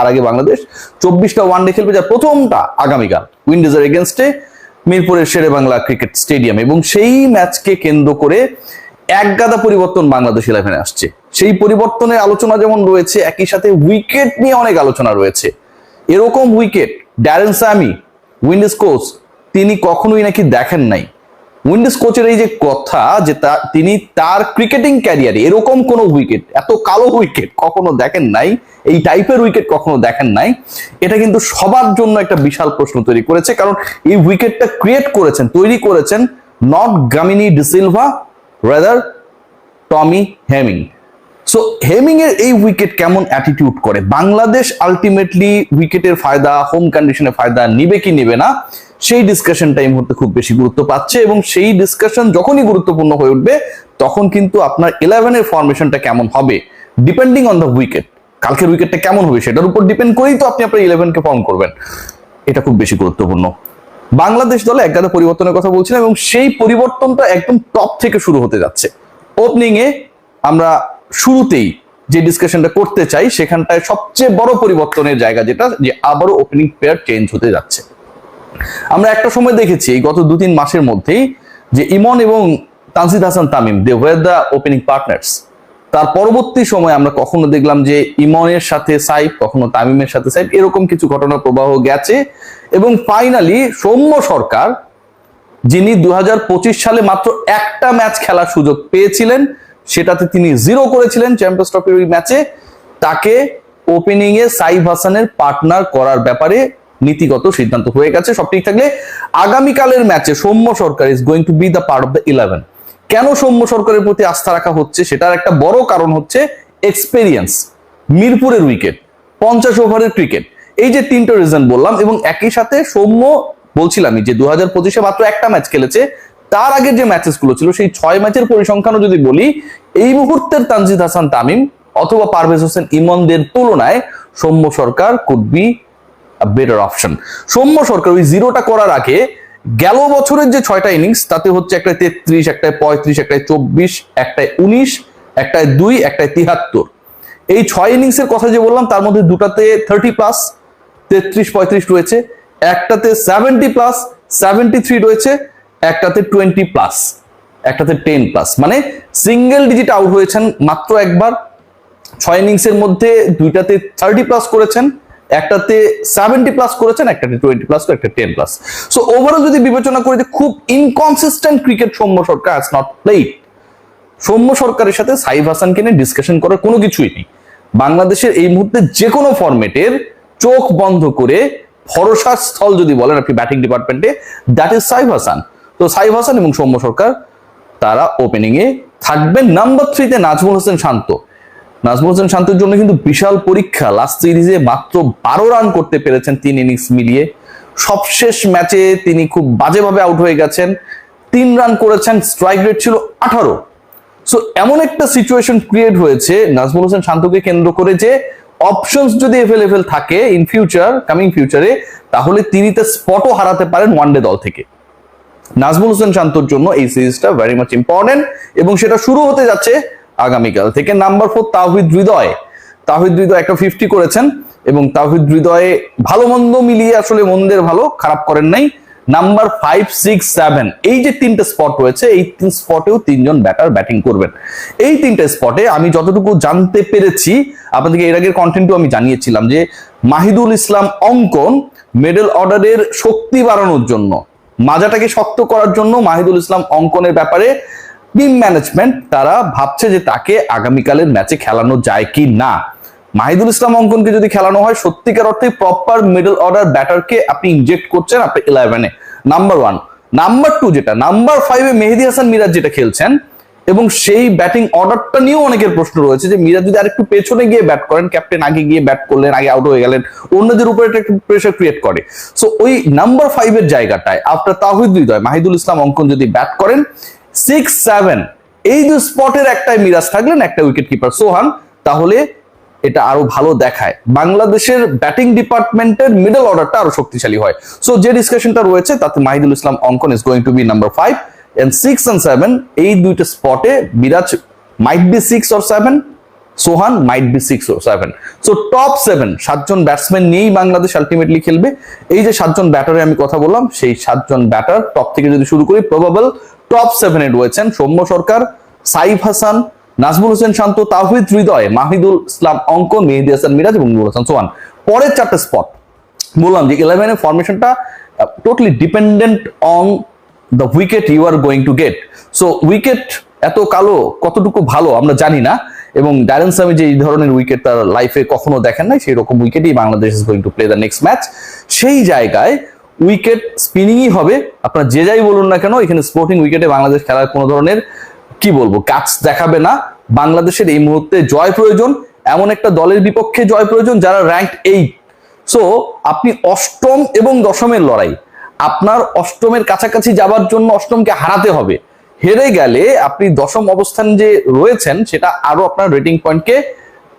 তার আগে বাংলাদেশ। চব্বিশটা ওয়ানডে খেলবে যার প্রথমটা আগামীকাল উইন্ডিজের এগেনস্টে মিরপুরের শেরে বাংলা ক্রিকেট স্টেডিয়াম। এবং সেই ম্যাচকে কেন্দ্র করে এক গাদা পরিবর্তন বাংলাদেশ ইলেভেনে আসছে। সেই পরিবর্তনের আলোচনা যেমন রয়েছে, একই সাথে উইকেট নিয়ে অনেক আলোচনা রয়েছে। এরকম wicket Darren Sammy Windies coach তিনি কখনোই নাকি দেখেন নাই। উইন্ডিজ কোচের এই যে কথা যে তিনি তার ক্রিকেটিং ক্যারিয়ারে এরকম কোন উইকেট, এত কালো উইকেট কখনো দেখেন নাই, এই টাইপের উইকেট কখনো দেখেন নাই, এটা কিন্তু সবার জন্য একটা বিশাল প্রশ্ন তৈরি করেছে। কারণ এই উইকেটটা ক্রিয়েট করেছেন, তৈরি করেছেন not Gamini de Silva rather Tommy Hemming. So Hemming এর এই উইকেট কেমন অ্যাটিটিউড করে? বাংলাদেশ আলটিমেটলি উইকেটের ফায়দা হোম কন্ডিশনে ফায়দা নিবে কি নিবে না? সেই ডিসকাশনটা এই মুহূর্তে খুব বেশি গুরুত্ব পাচ্ছে এবং সেই ডিসকাশন যখনই গুরুত্বপূর্ণ হয়ে উঠবে, তখন কিন্তু আপনার ইলেভেনের ফরমেশনটা কেমন হবে? ডিপেন্ডিং অন দ্য উইকেট কালকের উইকেটটা কেমন হবে সেটার উপর ডিপেন্ড করেই তো আপনি আপনার ইলেভেনকে ফর্ম করবেন। এটা খুব বেশি গুরুত্বপূর্ণ। বাংলাদেশ দলে একগাদা পরিবর্তনের কথা বলছিলাম এবং সেই পরিবর্তনটা একদম টপ থেকে শুরু হতে যাচ্ছে। ওপেনিং এ আমরা শুরুতেই যে ডিসকাশনটা করতে চাই, সেখানটায় সবচেয়ে বড় পরিবর্তনের জায়গা যেটা, যে আবারও ওপেনিং প্লেয়ার চেঞ্জ হতে যাচ্ছে। আমরা একটা সময় দেখেছি গত দু তিন মাসের মধ্যেই যে ইমন এবং Tanzid Hasan Tamim they were the opening partners তার পরবর্তী সময় আমরা কখনো দেখলাম যে ইমনের সাথে সাইফ, কখনো তামিমের সাথে সাইফ এরকম কিছু ঘটনা প্রবাহ গেছে এবং ফাইনালি সৌম্য সরকার, যিনি দু হাজার পঁচিশ সালে মাত্র একটা ম্যাচ খেলার সুযোগ পেয়েছিলেন, সেটাতে তিনি জিরো করেছিলেন চ্যাম্পিয়ন্স ট্রফির ওই ম্যাচে। তাকে ওপেনিং এ সাইফ হাসানের পার্টনার করার ব্যাপারে নীতিগত সিদ্ধান্ত হয়ে গেছে, সব ঠিক থাকলে আগামীকালের ম্যাচে Soumya Sarkar is going to be the part of the eleven কেন সৌম্য সরকারের প্রতি আস্থা রাখা হচ্ছে সেটার একটা বড় কারণ হচ্ছে এক্সপেরিয়েন্স মিরপুরের উইকেট পঞ্চাশ ওভারের ক্রিকেট এই যে তিনটা রিজন বললাম এবং একই সাথে সৌম্য বলছিলামই যে দু হাজার পঁচিশে মাত্র একটা ম্যাচ খেলেছে, তার আগের যে ম্যাচেসগুলো ছিল সেই ছয় ম্যাচের পরিসংখ্যানও যদি বলি, এই মুহূর্তের তানজিদ হাসান তামিম অথবা পারভেজ হোসেন ইমনদের তুলনায় Soumya Sarkar could be better option Soumya Sarkar ওই জিরোটা করার আগে গেল বছরের যে ছয়টা ইনিংস তাতে হচ্ছে একটায় তেত্রিশ, একটায় পঁয়ত্রিশ, একটায় চব্বিশ, একটায় উনিশ, একটায় দুই, একটায় তিহাত্তর। এই ছয় ইনিংসের কথা যে বললাম, তার মধ্যে দুটাতে থার্টি প্লাস তেত্রিশ, পঁয়ত্রিশ রয়েছে, একটাতে সেভেন্টি প্লাস সেভেন্টি থ্রি রয়েছে, একটাতে টোয়েন্টি প্লাস একটাতে টেন প্লাস মানে সিঙ্গেল ডিজিট আউট হয়েছেন মাত্র একবার, ছয় ইনিংসের মধ্যে দুইটাতে থার্টি প্লাস করেছেন একটাতে সেভেন্টি প্লাস করেছেন, একটাতে টোয়েন্টি প্লাস একটা টেন প্লাস সো ওভারঅল যদি বিবেচনা করি যে খুব inconsistent cricket Soumya Sarkar has not played Soumya সরকারের সাথে সাইফ হাসানকে নিয়ে ডিসকাশন করার কোনো কিছুই নেই। বাংলাদেশের এই মুহূর্তে যে কোনো ফরম্যাটের চোখ বন্ধ করে ভরসার স্থল যদি বলেন আপনি ব্যাটিং ডিপার্টমেন্টে দ্যাট ইজ সাইফ হাসান। তো সাইফ হাসান এবং সৌম্য সরকার, তারা ওপেনিং এ থাকবেন। নাম্বার থ্রিতে নাজমুল হোসেন শান্ত। নাজমুল হোসেন শান্তের জন্য কিন্তু বিশাল পরীক্ষা। লাস্ট সিরিজে মাত্র বারো রান করতে পেরেছেন তিন ইনিংস মিলিয়ে। সবশেষ ম্যাচে তিনি খুব বাজেভাবে আউট হয়ে গেছেন। তিন রান করেছেন স্ট্রাইক রেট ছিল আঠারো। সো এমন একটা সিচুয়েশন ক্রিয়েট হয়েছে নাজমুল হোসেন শান্তকে কেন্দ্র করে যে অপশনস যদি এভেলেবেল থাকে ইন ফিউচার কামিং ফিউচারে তাহলে তিনি তো স্পটও হারাতে পারেন ওয়ানডে দল থেকে। নাজমুল হোসেন শান্তর জন্য এই সিরিজটা ভেরি মাচ ইম্পর্টেন্ট এবং সেটা শুরু হতে যাচ্ছে আগামীকাল থেকে নাম্বার ফোর তাহিদ হৃদয়। তাহিদ হৃদয় একটা ফিফটি করেছেন এবং তাহিদ হৃদয়ে ভালো মন্দ মিলিয়ে আসলে মন্দের ভালো খারাপ করেন নাই। নাম্বার ফাইভ সিক্স সেভেন এই যে তিনটে স্পট রয়েছে, এই তিন স্পটেও তিনজন ব্যাটার ব্যাটিং করবেন। এই তিনটে স্পটে আমি যতটুকু জানতে পেরেছি, আপনাদেরকে এর আগের কন্টেন্টও আমি জানিয়েছিলাম যে মাহিদুল ইসলাম অঙ্কন মেডেল অর্ডারের শক্তি বাড়ানোর জন্য, মাজাটাকে শক্ত করার জন্য মাহিদুল ইসলাম অঙ্কনের ব্যাপারে টিম ম্যানেজমেন্ট তারা ভাবছে যে তাকে আগামীকালের ম্যাচে খেলানো যায় কি না? মাহিদুল ইসলাম অঙ্কনকে যদি খেলানো হয়, সত্যিকার অর্থে প্রপার মিডল অর্ডার ব্যাটারকে আপনি ইনজেক্ট করছেন আপনি ইলেভেনে নাম্বার ওয়ান নাম্বার টু যেটা নাম্বার ফাইভে মেহেদি হাসান মিরাজ যেটা খেলছেন, এবং সেই ব্যাটিং অর্ডারটা নিয়েও অনেকের প্রশ্ন রয়েছে যে মিরাজ যদি আরেকটু পেছনে গিয়ে ব্যাট করেন ক্যাপ্টেন আগে গিয়ে ব্যাট করলেন, আগে আউট হয়ে গেলেন, অন্যদের উপরে এটা একটু প্রেশার ক্রিয়েট করে। সো ওই নাম্বার ফাইভের জায়গাটায় আফটার তাহিদ হৃদয়, মাহিদুল ইসলাম অঙ্কন যদি ব্যাট করেন সিক্স সেভেন এই দুই স্পটের একটাই মিরাজ থাকলেন একটা উইকেট কিপার সোহান, তাহলে এটা আরও ভালো দেখায়। বাংলাদেশের ব্যাটিং ডিপার্টমেন্টের মিডল অর্ডারটা আরও শক্তিশালী হয়। সো যে ডিসকাশনটা রয়েছে, তাতে Mahidul Islam Ankon is going to be number five and six and seven এই দুইটা স্পটে Miraz might be six or seven Sohan might be six O seven so top seven সাতজন ব্যাটসম্যান নিয়েই বাংলাদেশ আলটিমেটলি খেলবে। এই যে সাতজন ব্যাটারে আমি কথা বললাম, সেই সাতজন ব্যাটার টপ থেকে যদি শুরু করি প্রবাবল টপ সেভেনে রয়েছেন সৌম্য সরকার, সাইফ হাসান, নাজমুল হোসেন শান্ত তাহিদ হৃদয়, মাহিদুল ইসলাম অঙ্ক মেহেদি হাসান মিরাজ এবং নুর হাসান সোহান পরের চারটে স্পট বললাম যে ইলেভেনের ফরমেশনটা totally dependent on the wicket you are going to get so wicket এত কালো, কতটুকু ভালো আমরা জানি না এবং ডারেন সামি যে এই ধরনের উইকেট তার লাইফে কখনো দেখেন নাই, সেই রকম উইকেটই Bangladesh is going to play the next match সেই জায়গায় উইকেট স্পিনিংই হবে। আপনার যে যাই বলুন না কেন, এখানে স্পোর্টিং উইকেটে বাংলাদেশ খেলার কোনো ধরনের, কি বলব কাজ দেখাবে না। বাংলাদেশের এই মুহূর্তে জয় প্রয়োজন, এমন একটা দলের বিপক্ষে জয় প্রয়োজন যারা র্যাঙ্ক এইট সো আপনি অষ্টম এবং দশমের লড়াই, আপনার অষ্টমের কাছাকাছি যাবার জন্য অষ্টমকে হারাতে হবে। হেরে গেলে আপনি দশম অবস্থান যে রয়েছেন, সেটা আরও আপনার রেটিং পয়েন্টকে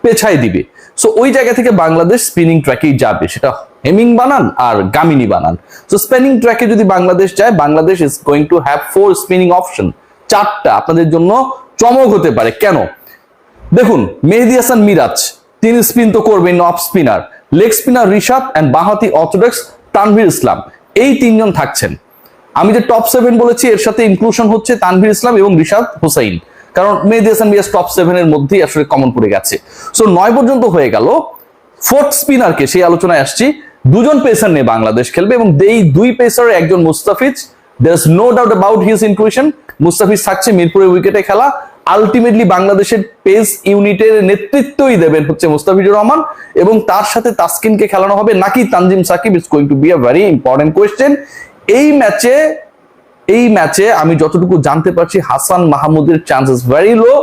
পেছাই দিবে। সো ওই জায়গা থেকে বাংলাদেশ স্পিনিং ট্র্যাকেই যাবে। সেটা হেমিং বানান আর গামিনী বানান। সো স্পিনিং ট্র্যাকে যদি বাংলাদেশ যায়, Bangladesh is going to have four spinning option চারটা আপনাদের জন্য চমক হতে পারে। কেন? দেখুন, মেহেদি হাসান মিরাজ, তিনি স্পিন তো করবেন off spinner leg spinner Rishad and বাহাতি orthodox Tanvir Islam. এই তিনজন থাকছেন। আমি যে টপ সেভেন বলেছি, এর সাথে ইনক্লুশন হচ্ছে তানভীর ইসলাম এবং রিশাদ হুসাইন। কারণ মেহেদি হাসান টপ সেভেনের মধ্যেই আসলে কমন পড়ে গেছে। সো নয় পর্যন্ত হয়ে গেল। ফোর্থ স্পিনারকে সেই আলোচনায় আসছি। দুজন পেসার নিয়ে বাংলাদেশ খেলবে এবং এই দুই পেসারের একজন Mustafiz. There is no doubt about his inclusion Mustafiz থাকছে মিরপুরের উইকেটে খেলা। আলটিমেটলি বাংলাদেশের পেস ইউনিটের নেতৃত্বই দেবেন হচ্ছে মুস্তাফিজুর রহমান এবং তার সাথে তাসকিনকে খেলানো হবে। নাকি Tanzim Sakib is going to be a very important question এই ম্যাচে এই ম্যাচে আমি যতটুকু জানতে পারছি, হাসান মাহমুদের চান্সেস ভেরি লো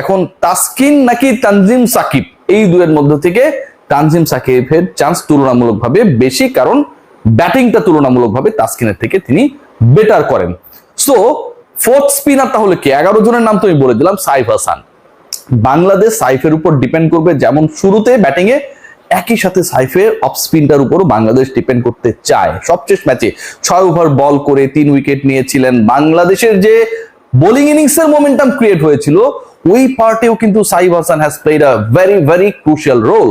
এখন তাসকিন নাকি তানজিম সাকিব? এই দুয়ের মধ্য থেকে তানজিম সাকিবের চান্স তুলনামূলকভাবে বেশি, কারণ ব্যাটিংটা তুলনামূলকভাবে তাসকিনের থেকে তিনি বেটার করেন। সো ফোর্থ স্পিনার তাহলে কে? এগারো জনের নাম তো আমি বলে দিলাম, সাইফ হাসান। বাংলাদেশ সাইফের উপর ডিপেন্ড করবে যেমন শুরুতে ব্যাটিং এ একই সাথে সাইফের অফ স্পিনটার উপরও বাংলাদেশ ডিপেন্ড করতে চায়। সবশেষ ম্যাচে ছয় ওভার বল করে তিন উইকেট নিয়েছিলেন বাংলাদেশের যে বোলিং ইনিংসের মোমেন্টাম ক্রিয়েট হয়েছিল, ওই পার্টেও কিন্তু Saif Hasan has played a very very crucial role